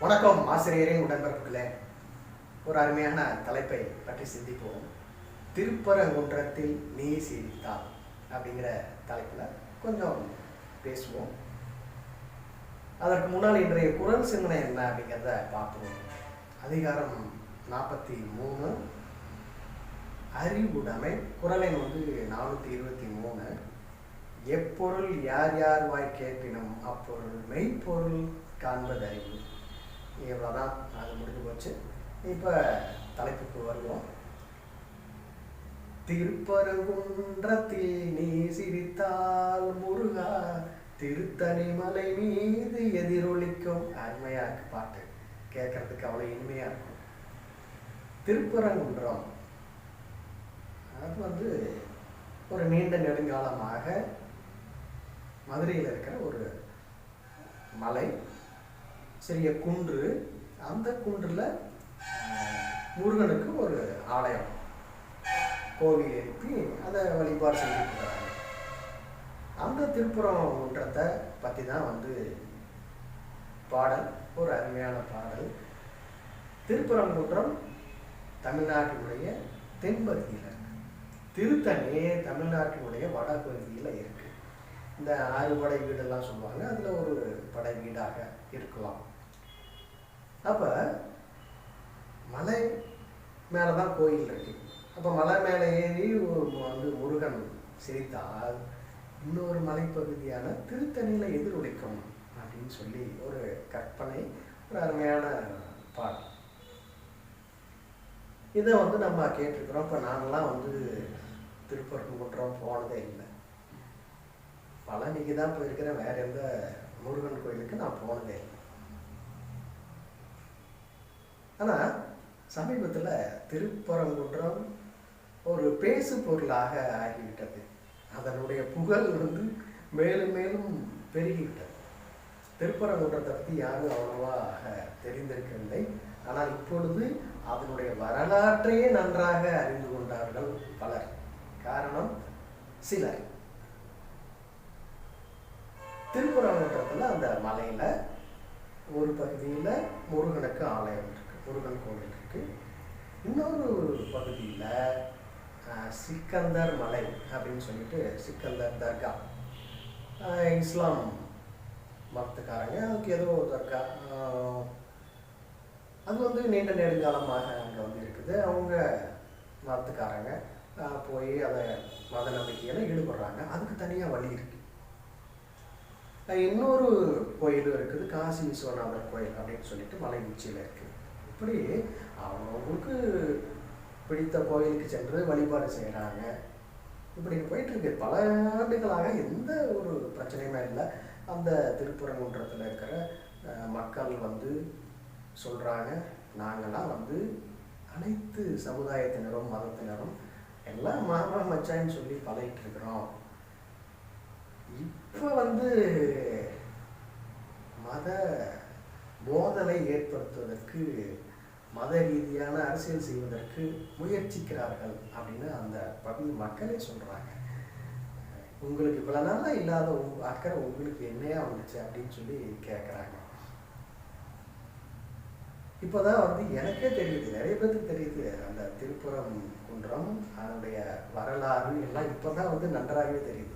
வணக்கம் ஆசிரியரின் உடன்பிறப்புகளே. ஒரு அருமையான தலைப்பை பற்றி சிந்திப்போம். திருப்பரங்குன்றத்தில் நீ சிரித்தால் அப்படிங்கிற தலைப்பில் கொஞ்சம் பேசுவோம். அதற்கு முன்னால் இன்றைய குரல் சிந்தனை என்ன அப்படிங்கிறத பார்ப்போம். அதிகாரம் நாற்பத்தி மூணு. அறிவுடைமை குரலை வந்து நானூற்றி இருபத்தி மூணு. எப்பொருள் யார் யார் வாய் கேட்பினும் அப்பொருள் மெய்ப்பொருள் காண்பது இவ்வளோ தான் அது முடிஞ்சு போச்சு. இப்போ தலைப்புக்கு வருவோம். திருப்பரங்குன்றத்தில் நீ சிரித்தால் முருகா திருத்தணி மலை மீது எதிரொலிக்கும். அருமையாக இருக்கு பாட்டு. கேட்கறதுக்கு அவ்வளோ இனிமையாக இருக்கும். திருப்பரங்குன்றம். அது வந்து ஒரு நீண்ட நெடுங்காலமாக மதுரையில் இருக்கிற ஒரு மலை. சிறிய குன்று. அந்த குன்றில் முருகனுக்கு ஒரு ஆலயம். கோவில் எழுப்பி அதை வழிபாடு செஞ்சுட்டு அந்த திருப்புறம் குன்றத்தை பற்றி தான் வந்து பாடல். ஒரு அருமையான பாடல். திருப்பரங்குன்றம் தமிழ்நாட்டினுடைய தென்பகுதியில் இருக்கு. திருத்தணி தமிழ்நாட்டினுடைய வடபகுதியில் இருக்கு. இந்த ஆறு படை வீடெல்லாம் சொல்லுவாங்க. அதில் ஒரு படை வீடாக இருக்கலாம். அப்போ மலை மேலே தான் கோயில் இருக்கு. அப்போ மலை மேலே ஏறி வந்து முருகன் சிரித்தால் இன்னொரு மலைப்பகுதியான திருத்தணியில் எதிரொலிக்கும் அப்படின்னு சொல்லி ஒரு கற்பனை ஒரு அருமையான பாடல். இதை வந்து நம்ம கேட்டிருக்கிறோம். இப்போ நாங்களாம் வந்து திருப்பரங்குன்றம் போனதே இல்லை. பழனிக்கு தான் போயிருக்கிறேன். வேற எந்த முருகன் கோயிலுக்கு நான் போனதே இல்லை. ஆனால் சமீபத்தில் திருப்பரங்குன்றம் ஒரு பேசு பொருளாக ஆகிவிட்டது. அதனுடைய புகழ் வந்து மேலும் மேலும் பெருகிவிட்டது. திருப்பரங்குன்றத்தை பற்றி யாரும் அவ்வளவாக தெரிந்திருக்கவில்லை. ஆனால் இப்பொழுது அதனுடைய வரலாற்றையே நன்றாக அறிந்து கொண்டார்கள் பலர். காரணம் சிலர். திருப்பரங்குன்றத்தில் அந்த மலையில் ஒரு பகுதியில் முருகனுக்கு ஆலயம் இருக்கு. முருகன் கோவில் இருக்கு இன்னொரு பகுதியில் சிக்கந்தர் மலை அப்படின்னு சொல்லிட்டு சிக்கந்தர் தர்கா. இஸ்லாம் மதத்துக்காரங்க அதுக்கு ஏதோ ஒரு தர்கா. அது வந்து நீண்ட நெடுங்காலமாக அங்கே வந்து இருக்குது. அவங்க மதத்துக்காரங்க போய் அதை மத நம்பிக்கையில் ஈடுபடுறாங்க. அதுக்கு தனியாக வழி இருக்கு. இன்னொரு கோயிலும் இருக்குது. காசி விஸ்வநாதர் கோயில் அப்படின்னு சொல்லிட்டு மலை உச்சியில் இருக்குது இப்படி அவங்களுக்கு பிடித்த கோயிலுக்கு சென்று வழிபாடு செய்கிறாங்க இப்படி போயிட்டு இருக்கு பல ஆண்டுகளாக எந்த ஒரு பிரச்சனையுமே இல்லை. அந்த திருப்பரங்குன்றத்தில் இருக்கிற மக்கள் வந்து சொல்கிறாங்க நாங்களாம் வந்து அனைத்து சமுதாயத்தினரும் மதத்தினரும் எல்லாம் மாமா மச்சான்னு சொல்லி பழகிட்டு இருக்கிறோம் இப்போ வந்து மத மோதலை ஏற்படுத்துவதற்கு மத ரீதியான அரசியல் செய்வதற்கு முயற்சிக்கிறார்கள் அப்படின்னு அந்த பகுதி மக்களே சொல்கிறாங்க உங்களுக்கு இவ்வளோ நாளாக இல்லாத அக்கறை உங்களுக்கு என்னையா வந்துச்சு அப்படின்னு சொல்லி கேட்குறாங்க இப்போதான் வந்து எனக்கே தெரியுது நிறைய பேருக்கு தெரியுது. அந்த திருப்புறம் குன்றம் அதனுடைய வரலாறு எல்லாம் இப்போதான் வந்து நன்றாகவே தெரியுது.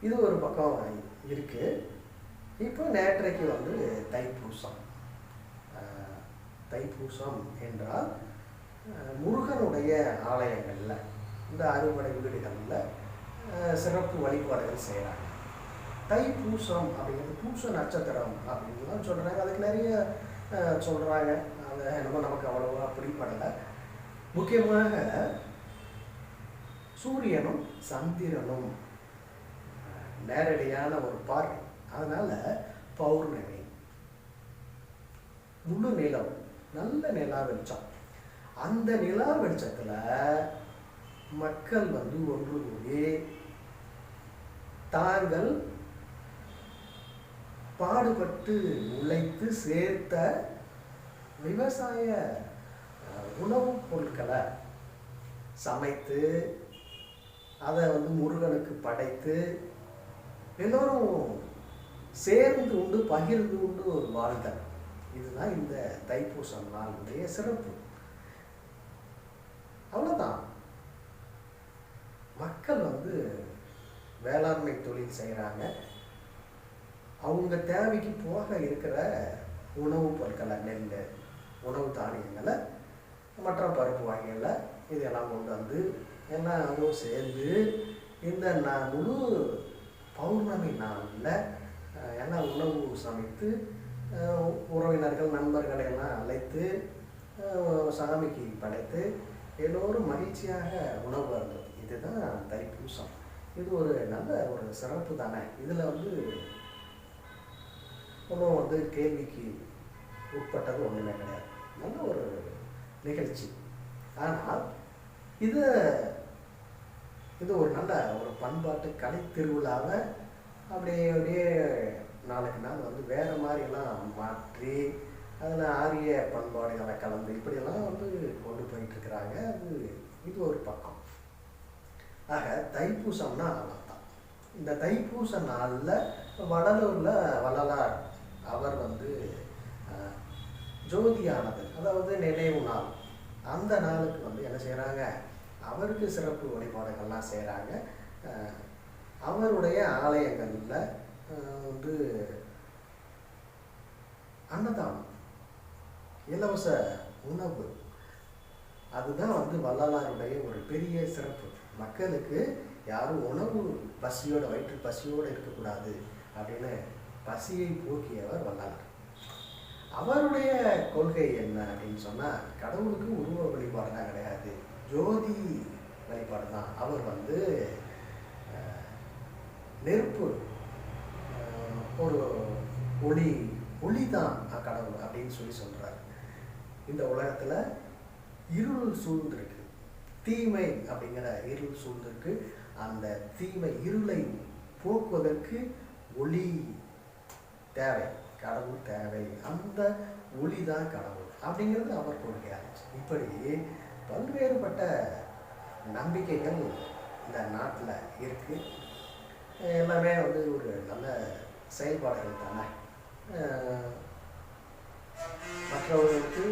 இது ஒரு பக்கம் இருக்கு. இப்போ நேற்றைக்கு வந்து தைப்பூசம். தைப்பூசம் என்றால் முருகனுடைய ஆலயங்களில் இந்த அறுபடை வீடுகளில் சிறப்பு வழிபாடுகள் செய்கிறாங்க தைப்பூசம் அப்படிங்கிறது பூச நட்சத்திரம் அப்படின்லாம் சொல்கிறாங்க அதுக்கு நிறைய சொல்கிறாங்க அது என்னமோ நமக்கு அவ்வளோவா பிடிப்படலை முக்கியமாக சூரியனும் சந்திரனும் நேரடியான ஒரு பார்வை. அதனால் பௌர்ணமி முழு நிலம் நல்ல நிலா வெளிச்சம் அந்த நிலா வெளிச்சத்துல மக்கள் வந்து ஒன்று கூடி தாங்கள் பாடுபட்டு உழைத்து சேர்த்த விவசாய உணவுப் பொருட்களை சமைத்து அதை வந்து முருகனுக்கு படைத்து எல்லோரும் சேர்ந்து உண்டு பகிர்ந்து உண்டு ஒரு வாழ்ந்தேன் இதுதான் இந்த தைப்பூசம் நாளுடைய சிறப்பு. அவ்வளோதான் மக்கள் வந்து வேளாண்மை தொழில் செய்கிறாங்க அவங்க தேவைக்கு போக இருக்கிற உணவுப் பொருட்களை நெல் உணவு தானியங்களை மற்ற பருப்பு வகைகளை இதெல்லாம் கொண்டு வந்து எல்லாம் அதுவும் சேர்ந்து இந்த நான் முழு பௌர்ணமி நாளில் எல்லாம் உணவு சமைத்து உறவினர்கள் நண்பர்களை எல்லாம் அழைத்து சாமிக்கு படைத்து எல்லோரும் மகிழ்ச்சியாக உணவு இருந்தது இதுதான் தைப்பூசம். இது ஒரு நல்ல ஒரு சிறப்பு தானே? இதில் வந்து ஒன்றும் வந்து கேள்விக்கு உட்பட்டது ஒன்றுமே கிடையாது. நல்ல ஒரு நிகழ்ச்சி. ஆனால் இது இது ஒரு நல்ல ஒரு பண்பாட்டு கலை திருவிழாவை அப்படியே அப்படியே நாளுக்கு நாள் வந்து வேறு மாதிரியெல்லாம் மாற்றி அதில் ஆரிய பண்பாடுகளை கலந்து இப்படியெல்லாம் வந்து கொண்டு போயிட்டு இருக்கிறாங்க அது இது ஒரு பக்கம். ஆக தைப்பூசம்னா அவ்வளோதான் இந்த தைப்பூச நாளில் வடலூரில் வள்ளலார் அவர் வந்து ஜோதியானது அதாவது நினைவு நாள். அந்த நாளுக்கு வந்து என்ன செய்கிறாங்க அவருக்கு சிறப்பு வழிபாடுகள்லாம் செய்கிறாங்க அவருடைய ஆலயங்களில் வந்து அன்னதானம் இலவச உணவு. அதுதான் வந்து வள்ளலாருடைய ஒரு பெரிய சிறப்பு. மக்களுக்கு யாரும் உணவு பசியோட வயிற்று பசியோடு இருக்கக்கூடாது அப்படின்னு பசியை போக்கியவர் வள்ளலார். அவருடைய கொள்கை என்ன அப்படின்னு சொன்னால் கடவுளுக்கு உருவ வழிபாடுலாம் கிடையாது. ஜோதி வழிபாடு தான் அவர் வந்து நெருப்பு ஒரு ஒளி ஒளி தான் கடவுள் அப்படின்னு சொல்லி சொல்கிறார் இந்த உலகத்தில் இருள் சூழ்ந்திருக்கு. தீமை அப்படிங்கிற இருள் சூழ்ந்திருக்கு. அந்த தீமை இருளை போக்குவதற்கு ஒளி தேவை கடவுள் தேவை. அந்த ஒளி தான் கடவுள் அப்படிங்கிறது அவர் கொள்கையாக இருந்துச்சு இப்படி பல்வேறுபட்ட நம்பிக்கைகள் இந்த நாட்டில் இருக்குது எல்லாமே வந்து ஒரு நல்ல செயல்பாடுகள் தானே? மற்றவர்களுக்கு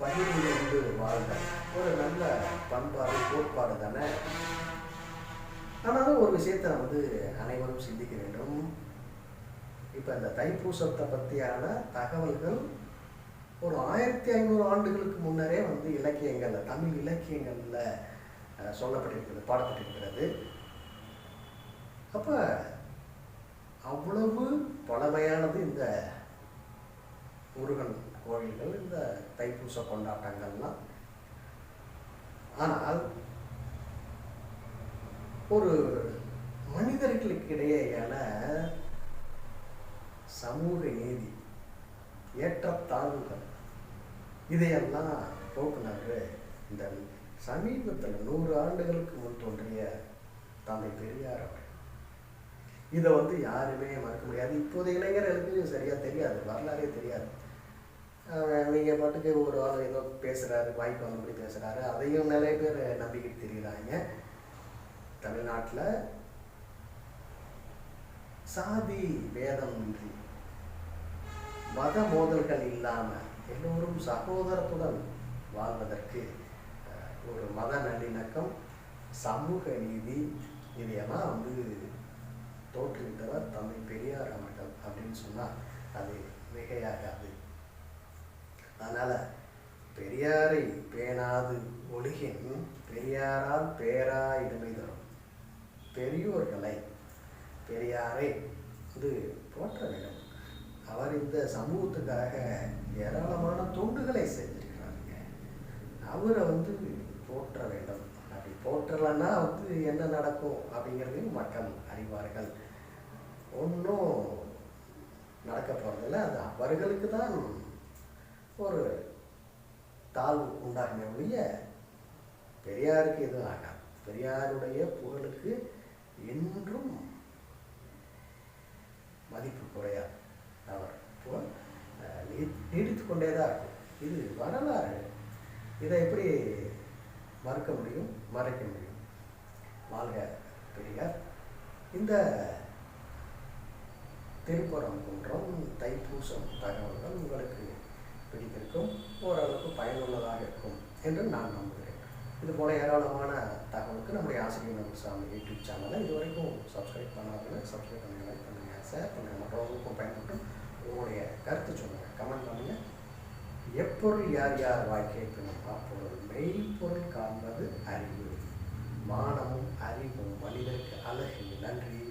பகிர்ந்து வந்து வாழ்தல் ஒரு நல்ல பண்பாடு கோட்பாடு தானே? ஆனாலும் ஒரு விஷயத்தை வந்து அனைவரும் சிந்திக்க வேண்டும். இப்போ இந்த தைப்பூசத்தை பற்றியான தகவல்கள் ஒரு ஆயிரத்தி ஐநூறு ஆண்டுகளுக்கு முன்னரே வந்து இலக்கியங்களில் தமிழ் இலக்கியங்களில் சொல்லப்பட்டிருக்கிறது பாடப்பட்டிருக்கிறது. அப்போ அவ்வளவு பழமையானது இந்த முருகன் கோயில்கள் இந்த தைப்பூச கொண்டாட்டங்கள்லாம். ஆனால் ஒரு மனிதர்களுக்கு இடையேயான சமூக நீதி ஏற்றத்தாழ்வுகள் இதையெல்லாம் போக்குனாரு இந்த சமீபத்தில் நூறு ஆண்டுகளுக்கு முன் தோன்றிய தந்தை பெரியார் அவர் இதை வந்து யாருமே மறக்க முடியாது. இப்போதைய இளைஞர்களுக்கு சரியாக தெரியாது வரலாறே தெரியாது. நீங்கள் பாட்டுக்கு ஒரு ஆள் ஏதோ பேசுகிறாரு வாய்ப்பு வந்தபடி பேசுகிறாரு அதையும் நிறைய பேர் நம்பிக்கிட்டு தெரியுறாங்க. தமிழ்நாட்டில் சாதி வேதம் இன்றி மத மோதல்கள் இல்லாமல் எல்லோரும் சகோதரத்துடன் வாழ்வதற்கு ஒரு மத நல்லிணக்கம் சமூக நீதி இதையெல்லாம் வந்து தோற்றுவித்தவர் தந்தை பெரியார் அவர்கள் அப்படின்னு சொன்னால் அது மிகையாகாது. அதனால் பெரியாரை பேணாது ஒழுகின் பெரியாரால் பேரா இடுமை தரும். பெரியோர்களை பெரியாரை இது போற்ற வேண்டும். அவர் இந்த சமூகத்துக்காக ஏராளமான தொண்டுகளை செஞ்சிருக்கிறாருங்க. அவரை வந்து போற்ற வேண்டும். அப்படி போற்றலைன்னா வந்து என்ன நடக்கும் அப்படிங்கிறதையும் மக்கள் அறிவார்கள். ஒன்றும் நடக்க போகிறதில்ல அது அவர்களுக்கு தான் ஒரு தாழ்வு உண்டாகுமே ஒழிய பெரியாருக்கு எதுவும் ஆகாது. பெரியாருடைய புகழுக்கு என்றும் மதிப்பு குறையாது. அவர் புகழ் நீடித்து கொண்டே தான் இருக்கும் இது வரலாறு. இதை எப்படி மறுக்க முடியும்? மறைக்க முடியும்? வாழ்க பெரியார். இந்த திருப்பரங்குன்றம் தைப்பூசம் தகவல்கள் உங்களுக்கு பிடித்திருக்கும் ஓரளவுக்கு பயனுள்ளதாக இருக்கும் என்று நான் நம்புகிறேன். இது போல ஏராளமான தகவலுக்கு நம்முடைய ஆசிரியர் நம்பர் சாமி யூடியூப் சேனலை இது வரைக்கும் சப்ஸ்கிரைப் பண்ணாதவங்க சப்ஸ்கிரைப் பண்ணுங்க லைக் பண்ணுங்கள் ஷேர் பண்ணுங்கள் மற்றவங்களுக்கும் பயன்பட்டும் உங்களுடைய கருத்து சொல்லுங்கள் கமெண்ட் பண்ணுங்கள் எப்பொருள் யார் யார் வாழ்க்கையை பின்னும் அப்பொருள் மெய்ப்பொருள் காண்பது அறிவு. மானமும் அறிவும் மனிதருக்கு அழகு. நன்றி.